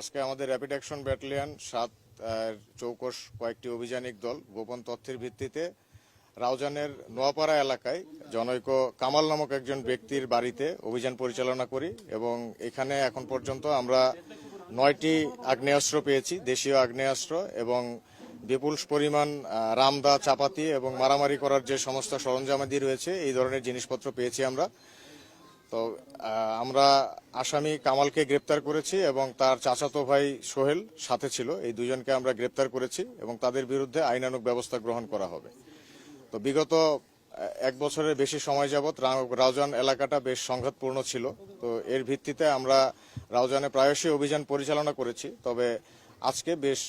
আজকে আমাদের rapid action battalion সাত চৌকস কয়েকটি অভিযানিক দল গোপন তথ্যের ভিত্তিতে রাউজানের নোয়াপাড়া এলাকায় জনৈক কামাল নামক একজন ব্যক্তির বাড়িতে অভিযান পরিচালনা করি এবং এখানে এখন পর্যন্ত আমরা নয়টি আগ্নেয়াস্ত্র পেয়েছি, দেশীয় আগ্নেয়াস্ত্র এবং বিপুল পরিমাণ রামদা, চাপাতি এবং মারামারি করার যে সমস্ত সরঞ্জামাদি রয়েছে, এই ধরনের জিনিসপত্র পেয়েছি আমরা। তো আমরা আসামি কামালকে গ্রেপ্তার করেছি এবং তার চাচাতো ভাই সোহেল সাথে ছিল। এই দুজনকে আমরা গ্রেপ্তার করেছি এবং তাদের বিরুদ্ধে আইনানুক ব্যবস্থা গ্রহণ করা হবে। তো, বিগত এক বছরের বেশি সময় যাবৎ রাউজান এলাকাটা বেশ সংঘাতপূর্ণ ছিল। তো, এর ভিত্তিতে আমরা রাউজানে প্রায়শই অভিযান পরিচালনা করেছি। তবে আজকে বেশ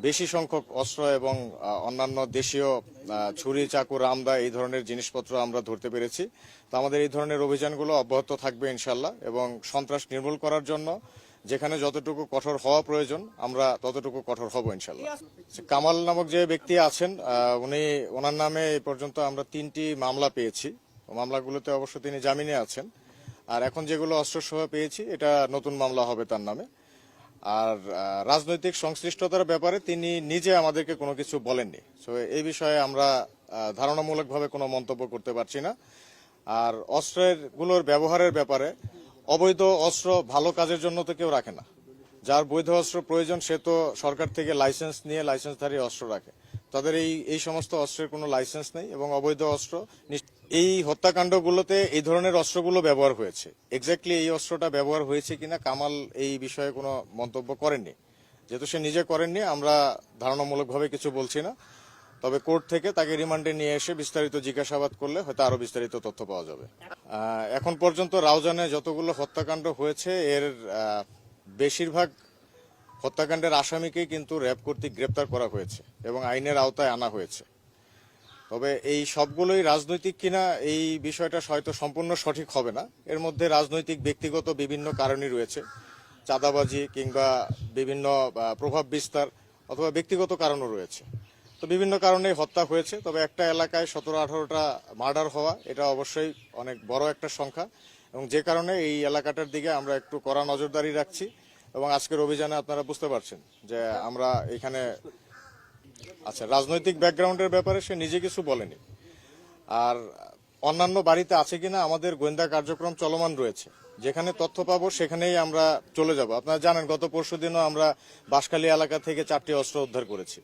বেশি সংখ্যক অস্ত্র এবং অন্যান্য দেশীয় ছুরি, চাকু, রামদা, এই ধরনের জিনিসপত্র আমরা ধরতে পেরেছি। তো আমাদের এই ধরনের অভিযানগুলো অব্যাহত থাকবে ইনশাল্লাহ এবং সন্ত্রাস নির্মূল করার জন্য যেখানে যতটুকু কঠোর হওয়া প্রয়োজন, আমরা ততটুকু কঠোর হব ইনশাল্লাহ কামাল নামক যে ব্যক্তি আছেন উনি, ওনার নামে এই পর্যন্ত আমরা তিনটি মামলা পেয়েছি। মামলাগুলোতে অবশ্য তিনি জামিনে আছেন। আর এখন যেগুলো অস্ত্র সহ পেয়েছি, এটা নতুন মামলা হবে তার নামে। আর রাজনৈতিক সংশ্লিষ্টতার ব্যাপারে তিনি নিজে আমাদেরকে কোনো কিছু বলেননি। তো এই বিষয়ে আমরা ধারণামূলকভাবে কোনো মন্তব্য করতে পারছি না। আর অস্ত্রেরগুলোর ব্যবহারের ব্যাপারে অবৈধ অস্ত্র ভালো কাজের জন্য তো কেউ রাখে না। যার বৈধ অস্ত্র প্রয়োজন, সে তো সরকার থেকে লাইসেন্স নিয়ে লাইসেন্সধারী অস্ত্র রাখে। তাদের এই এই সমস্ত অস্ত্রের কোনো লাইসেন্স নেই এবং অবৈধ অস্ত্র এই হত্যাকাণ্ডগুলোতে এই ধরনের অস্ত্রগুলো ব্যবহার হয়েছে। এক্স্যাক্টলি এই অস্ত্রটা ব্যবহার হয়েছে কিনা কামাল এই বিষয়ে কোনো মন্তব্য করেননি। যেহেতু সে নিজে করেননি, আমরা ধারণামূলকভাবে কিছু বলছি না। তবে কোর্ট থেকে তাকে রিমান্ডে নিয়ে এসে বিস্তারিত জিজ্ঞাসাবাদ করলে হয়তো আরও বিস্তারিত তথ্য পাওয়া যাবে। এখন পর্যন্ত রাউজানে যতগুলো হত্যাকাণ্ড হয়েছে, এর বেশিরভাগ হত্যাকাণ্ডের আসামিকেই কিন্তু র্যাব কর্তৃক গ্রেপ্তার করা হয়েছে এবং আইনের আওতায় আনা হয়েছে। তবে এই সবগুলোই রাজনৈতিক কিনা এই বিষয়টা হয়তো সম্পূর্ণ সঠিক হবে না। এর মধ্যে রাজনৈতিক, ব্যক্তিগত বিভিন্ন কারণই রয়েছে। চাঁদাবাজি কিংবা বিভিন্ন প্রভাব বিস্তার অথবা ব্যক্তিগত কারণও রয়েছে। তো বিভিন্ন কারণে হত্যা হয়েছে। তবে একটা এলাকায় সতেরো, আঠারোটা মার্ডার হওয়া, এটা অবশ্যই অনেক বড় একটা সংখ্যা। এবং যে কারণে এই এলাকাটার দিকে আমরা একটু কড়া নজরদারি রাখছি। এবং আজকের অভিযানে আপনারা বুঝতে পারছেন যে আমরা এখানে আচ্ছা রাজনৈতিক ব্যাকগ্রাউন্ডের ব্যাপারে সে নিজে কিছু বলেনি। আর অন্যান্য বাড়িতে আছে কিনা আমাদের গোয়েন্দা কার্যক্রম চলমান রয়েছে। যেখানে তথ্য পাবো সেখানেই আমরা চলে যাব। আপনারা জানেন, গত পরশু দিনও আমরা বাঁশখালী এলাকা থেকে চারটি অস্ত্র উদ্ধার করেছি।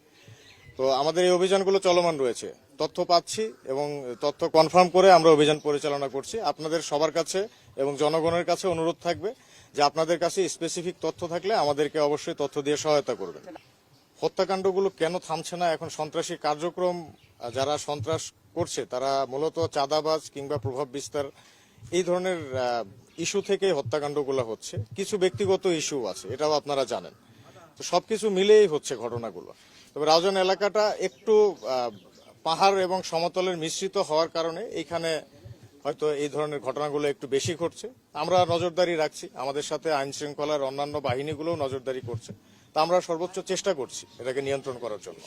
তো আমাদের এই অভিযানগুলো চলমান রয়েছে। তথ্য পাচ্ছি এবং তথ্য কনফার্ম করে আমরা অভিযান পরিচালনা করছি। আপনাদের সবার কাছে এবং জনগণের কাছে অনুরোধ থাকবে যে আপনাদের কাছে স্পেসিফিক তথ্য থাকলে আমাদেরকে অবশ্যই তথ্য দিয়ে সহায়তা করবেন। হত্যাকাণ্ডগুলো কেন থামছে না? এখন সন্ত্রাসী কার্যক্রম যারা সন্ত্রাস করছে, তারা মূলত চাঁদাবাজ কিংবা প্রভাব বিস্তার এই ধরনের ইস্যু থেকে হত্যাকাণ্ডগুলো হচ্ছে। কিছু ব্যক্তিগত ইস্যু আছে, এটাও আপনারা জানেন। তো সবকিছু মিলেই হচ্ছে ঘটনাগুলো। তবে রাউজান এলাকাটা একটু পাহাড় এবং সমতলের মিশ্রিত হওয়ার কারণে এইখানে হয়তো এই ধরনের ঘটনাগুলো একটু বেশি ঘটছে। আমরা নজরদারি রাখছি। আমাদের সাথে আইন শৃঙ্খলার অন্যান্য বাহিনীগুলোও নজরদারি করছে। তা আমরা সর্বোচ্চ চেষ্টা করছি এটাকে নিয়ন্ত্রণ করার জন্য।